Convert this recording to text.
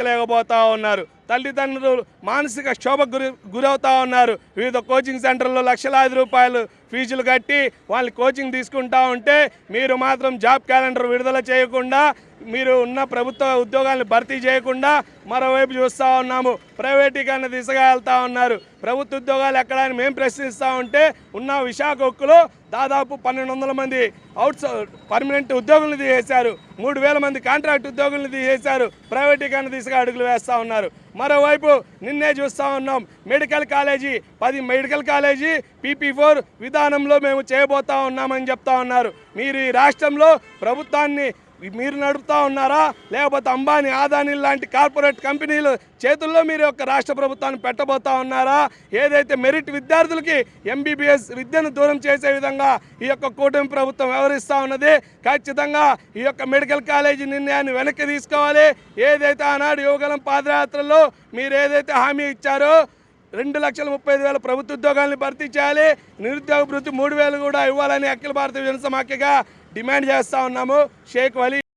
లేకపోతా ఉన్నారు. తల్లిదండ్రులు మానసిక క్షోభకు గురి గురవుతా ఉన్నారు. వివిధ కోచింగ్ సెంటర్లో లక్షలాది రూపాయలు ఫీజులు కట్టి వాళ్ళు కోచింగ్ తీసుకుంటా ఉంటే మీరు మాత్రం జాబ్ క్యాలెండర్ విడుదల చేయకుండా మీరు ఉన్న ప్రభుత్వ ఉద్యోగాలను భర్తీ చేయకుండా మరోవైపు చూస్తూ ఉన్నాము. ప్రైవేటీకరణ దిశగా వెళ్తా ఉన్నారు. ప్రభుత్వ ఉద్యోగాలు ఎక్కడ అని మేము ప్రశ్నిస్తూ ఉంటే ఉన్న విశాఖ ఉక్కులో దాదాపు పన్నెండు వందల మంది అవుట్ పర్మనెంట్ ఉద్యోగులను తీసేశారు. మూడు వేల మంది కాంట్రాక్ట్ ఉద్యోగులను తీసేశారు. ప్రైవేటీకరణ దిశగా అడుగులు వేస్తూ ఉన్నారు. మరోవైపు నిన్నే చూస్తూ ఉన్నాం. మెడికల్ కాలేజీ పది మెడికల్ కాలేజీ పీపీ ఫోర్ విధానంలో మేము చేయబోతా ఉన్నామని చెప్తా ఉన్నారు. మీరు ఈ రాష్ట్రంలో ప్రభుత్వాన్ని మీరు నడుపుతా ఉన్నారా? లేకపోతే అంబానీ ఆదాని లాంటి కార్పొరేట్ కంపెనీలు చేతుల్లో మీరు యొక్క రాష్ట్ర ప్రభుత్వాన్ని పెట్టబోతా ఉన్నారా? ఏదైతే మెరిట్ విద్యార్థులకి ఎంబీబీఎస్ విద్యను దూరం చేసే విధంగా ఈ యొక్క కూటమి ప్రభుత్వం వ్యవహరిస్తూ ఉన్నది ఖచ్చితంగా ఈ యొక్క మెడికల్ కాలేజీ నిర్ణయాన్ని వెనక్కి తీసుకోవాలి. ఏదైతే ఆనాడు యువగలం పాదయాత్రలో మీరు ఏదైతే హామీ ఇచ్చారో రెండు లక్షల ముప్పై ఐదు వేల ప్రభుత్వ ఉద్యోగాలను భర్తీ చేయాలి. నిరుద్యోగ భృతి మూడు వేలు కూడా ఇవ్వాలని అఖిల భారత జనసమాఖ్యగా డిమాండ్ చేస్తా ఉన్నాము. షేక్ వలీ